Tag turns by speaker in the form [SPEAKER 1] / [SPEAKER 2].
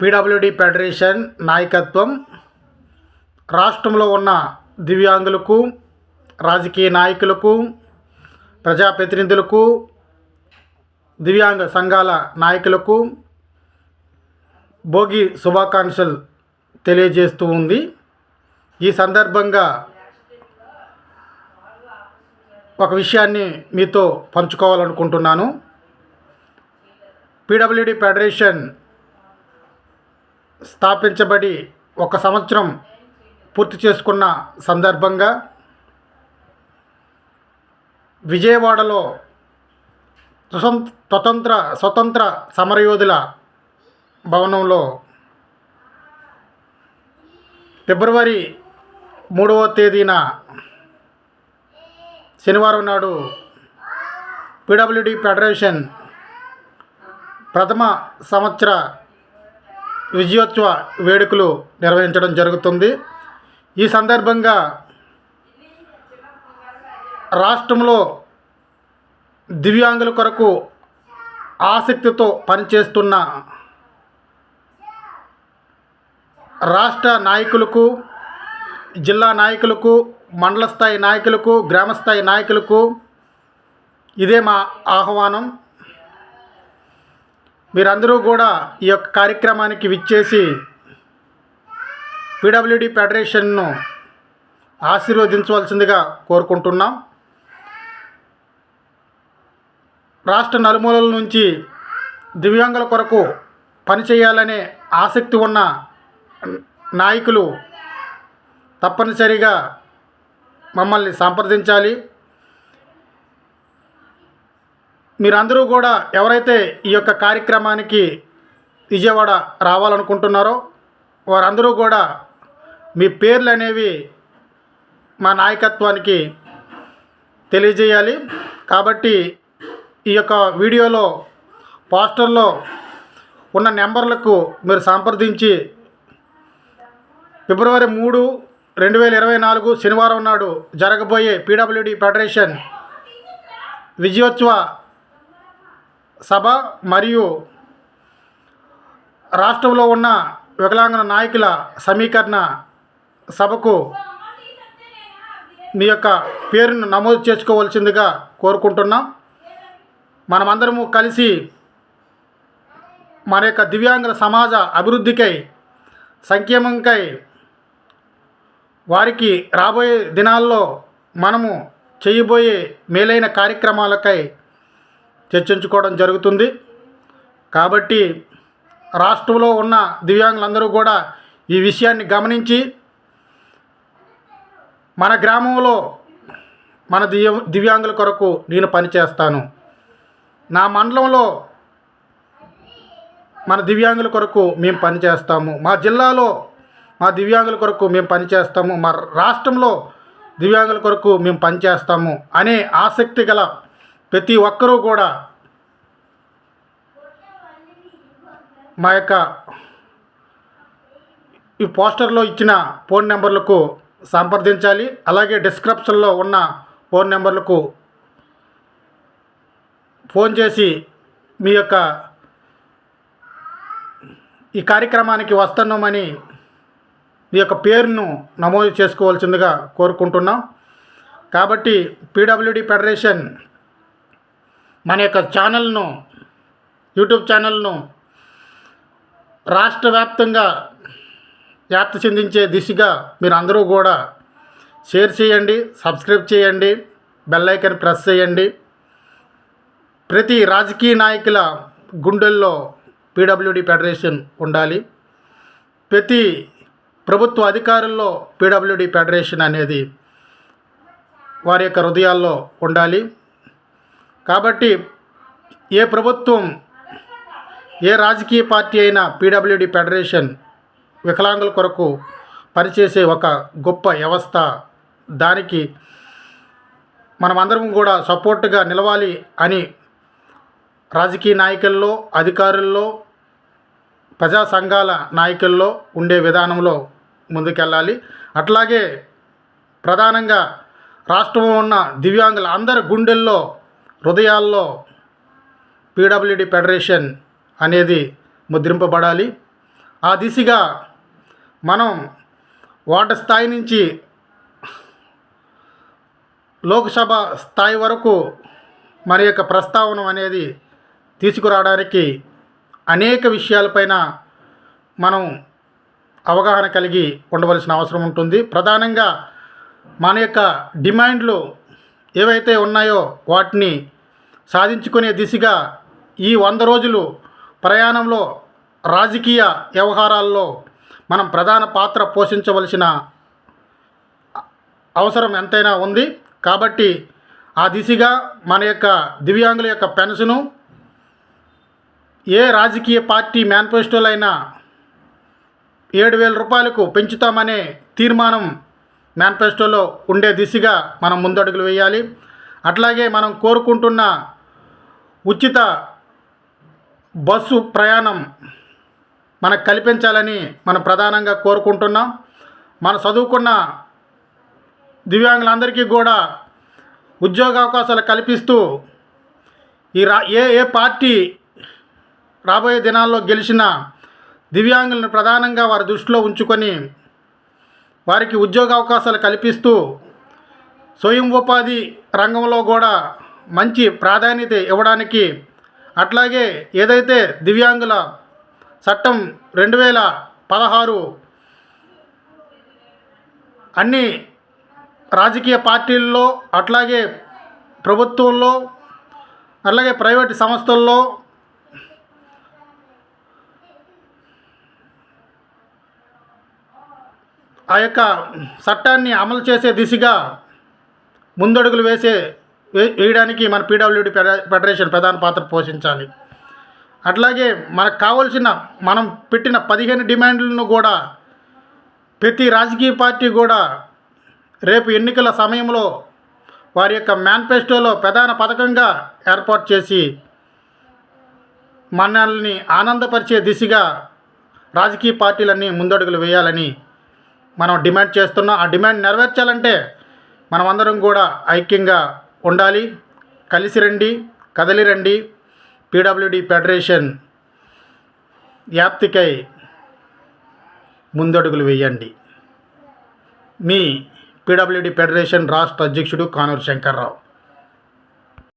[SPEAKER 1] PWD federation నాయకత్వం రాష్ట్రంలో ఉన్న దివ్యాంగులకు రాజకీయ నాయకులకు ప్రజాప్రతినిధులకు దివ్యాంగ సంఘాల నాయకులకు భోగి శుభాకాంక్షలు తెలియజేస్తూ ఉంది. ఈ సందర్భంగా ఒక విషయాన్ని మీతో పంచుకోవాలనుకుంటున్నాను. పీడబ్ల్యూడి ఫెడరేషన్ స్థాపించబడి ఒక సంవత్సరం పూర్తి చేసుకున్న సందర్భంగా విజయవాడలో స్వతంత్ర స్వతంత్ర సమరయోధుల భవనంలో ఫిబ్రవరి మూడవ తేదీన శనివారం నాడు పీడబ్ల్యూడి ఫెడరేషన్ ప్రథమ సంవత్సర విజయోత్సవ వేడుకలు నిర్వహించడం జరుగుతుంది. ఈ సందర్భంగా రాష్ట్రంలో దివ్యాంగుల కొరకు ఆసక్తితో పనిచేస్తున్న రాష్ట్ర నాయకులకు జిల్లా నాయకులకు మండల స్థాయి నాయకులకు గ్రామస్థాయి నాయకులకు ఇదే మా ఆహ్వానం. మీరందరూ కూడా ఈ యొక్క కార్యక్రమానికి విచ్చేసి పీడబ్ల్యూడి ఫెడరేషన్ను ఆశీర్వదించవలసిందిగా కోరుకుంటున్నాం. రాష్ట్ర నలుమూలల నుంచి దివ్యాంగుల కొరకు పనిచేయాలనే ఆసక్తి ఉన్న నాయకులు తప్పనిసరిగా మమ్మల్ని సంప్రదించాలి. మీరందరూ కూడా ఎవరైతే ఈ యొక్క కార్యక్రమానికి విజయవాడ రావాలనుకుంటున్నారో వారందరూ కూడా మీ పేర్లు అనేవి మా నాయకత్వానికి తెలియజేయాలి. కాబట్టి ఈ యొక్క వీడియోలో పోస్టర్లో ఉన్న నెంబర్లకు మీరు సంప్రదించి ఫిబ్రవరి మూడు రెండు వేల ఇరవై నాలుగు శనివారం నాడు జరగబోయే పీడబ్ల్యూడి ఫెడరేషన్ విజయోత్సవ సభ మరియు రాష్ట్రంలో ఉన్న వికలాంగన నాయకుల సమీకరణ సభకు మీ యొక్క పేరును నమోదు చేసుకోవాల్సిందిగా కోరుకుంటున్నాం. మనమందరము కలిసి మన యొక్క దివ్యాంగుల సమాజ అభివృద్ధికై సంక్షేమంకై వారికి రాబోయే దినాల్లో మనము చేయబోయే మేలైన కార్యక్రమాలకై చర్చించుకోవడం జరుగుతుంది. కాబట్టి రాష్ట్రంలో ఉన్న దివ్యాంగులందరూ కూడా ఈ విషయాన్ని గమనించి మన గ్రామంలో మన దివ్య దివ్యాంగుల కొరకు నేను పనిచేస్తాను. నా మండలంలో మన దివ్యాంగుల కొరకు మేము పనిచేస్తాము. మా జిల్లాలో మా దివ్యాంగుల కొరకు మేము పనిచేస్తాము. మా రాష్ట్రంలో దివ్యాంగుల కొరకు మేము పనిచేస్తాము అనే ఆసక్తి గల ప్రతి ఒక్కరూ కూడా మా యొక్క ఈ పోస్టర్లో ఇచ్చిన ఫోన్ నెంబర్లకు సంప్రదించాలి. అలాగే డిస్క్రిప్షన్లో ఉన్న ఫోన్ నెంబర్లకు ఫోన్ చేసి మీ యొక్క ఈ కార్యక్రమానికి వస్తున్నామని మీ యొక్క పేరును నమోదు చేసుకోవాల్సిందిగా కోరుకుంటున్నాం. కాబట్టి పీడబ్ల్యూడి ఫెడరేషన్ మన యొక్క ఛానల్ను యూట్యూబ్ ఛానల్ను రాష్ట్ర వ్యాప్తంగా వ్యాప్తి చెందించే దిశగా మీరు అందరూ కూడా షేర్ చేయండి సబ్స్క్రైబ్ చేయండి బెల్ ఐకన్ ప్రెస్ చేయండి. ప్రతి రాజకీయ నాయకుల గుండెల్లో పీడబ్ల్యూడి ఫెడరేషన్ ఉండాలి. ప్రతి ప్రభుత్వ అధికారుల్లో పీడబ్ల్యూడి ఫెడరేషన్ అనేది వారి యొక్క హృదయాల్లో ఉండాలి. కాబట్టి ఏ ప్రభుత్వం ఏ రాజకీయ పార్టీ అయినా పీడబ్ల్యూడి ఫెడరేషన్ వికలాంగుల కొరకు పనిచేసే ఒక గొప్ప వ్యవస్థ. దానికి మనమందరం కూడా సపోర్ట్గా నిలవాలి అని రాజకీయ నాయకుల్లో అధికారుల్లో ప్రజా సంఘాల నాయకుల్లో ఉండే విధానంలో ముందుకెళ్ళాలి. అట్లాగే ప్రధానంగా రాష్ట్రంలో ఉన్న దివ్యాంగుల అందరి గుండెల్లో హృదయాల్లో పీడబ్ల్యూడి ఫెడరేషన్ అనేది ముద్రింపబడాలి. ఆ దిశగా మనం వార్డు స్థాయి నుంచి లోక్సభ స్థాయి వరకు మన యొక్క ప్రస్తావన అనేది తీసుకురావడానికి అనేక విషయాలపైన మనం అవగాహన కలిగి ఉండవలసిన అవసరం ఉంటుంది. ప్రధానంగా మన యొక్క డిమాండ్లు ఏవైతే ఉన్నాయో వాటిని సాధించుకునే దిశగా ఈ వంద రోజులు ప్రయాణంలో రాజకీయ వ్యవహారాల్లో మనం ప్రధాన పాత్ర పోషించవలసిన అవసరం ఎంతైనా ఉంది. కాబట్టి ఆ దిశగా మన యొక్క దివ్యాంగుల యొక్క పెన్షను ఏ రాజకీయ పార్టీ మేనిఫెస్టోలైనా ఏడు వేల రూపాయలకు పెంచుతామనే తీర్మానం మేనిఫెస్టోలో ఉండే దిశగా మనం ముందడుగులు వేయాలి. అట్లాగే మనం కోరుకుంటున్న ఉచిత బస్సు ప్రయాణం మనకు కల్పించాలని మనం ప్రధానంగా కోరుకుంటున్నాం. మన చదువుకున్న దివ్యాంగులందరికీ కూడా ఉద్యోగ అవకాశాలు కల్పిస్తూ ఈ రా ఏ ఏ పార్టీ రాబోయే దినాల్లో గెలిచిన దివ్యాంగులను ప్రధానంగా వారి దృష్టిలో ఉంచుకొని వారికి ఉద్యోగ అవకాశాలు కల్పిస్తూ స్వయం ఉపాధి రంగంలో కూడా మంచి ప్రాధాన్యత ఇవ్వడానికి అట్లాగే ఏదైతే దివ్యాంగుల చట్టం రెండు వేల పదహారు అన్ని రాజకీయ పార్టీల్లో అట్లాగే ప్రభుత్వంలో అలాగే ప్రైవేట్ సంస్థల్లో ఆ యొక్క చట్టాన్ని అమలు చేసే దిశగా ముందడుగులు వేసే వేయడానికి మన పీడబ్ల్యూడి ఫెడరేషన్ ప్రధాన పాత్ర పోషించాలి. అట్లాగే మనకు కావాల్సిన మనం పెట్టిన పదిహేను డిమాండ్లను కూడా ప్రతి రాజకీయ పార్టీ కూడా రేపు ఎన్నికల సమయంలో వారి యొక్క మేనిఫెస్టోలో ప్రధాన పథకంగా ఏర్పాటు చేసి మనల్ని ఆనందపరిచే దిశగా రాజకీయ పార్టీలన్నీ ముందడుగులు వేయాలని మనం డిమాండ్ చేస్తున్నాం. ఆ డిమాండ్ నెరవేర్చాలంటే మనమందరం కూడా ఐక్యంగా ఉండాలి. కలిసి రండి కదలి రండి. పీడబ్ల్యూడి ఫెడరేషన్ వ్యాప్తికై ముందడుగులు వేయండి. మీ పీడబ్ల్యూడి ఫెడరేషన్ రాష్ట్ర అధ్యక్షుడు కానూరు శంకర్రావు.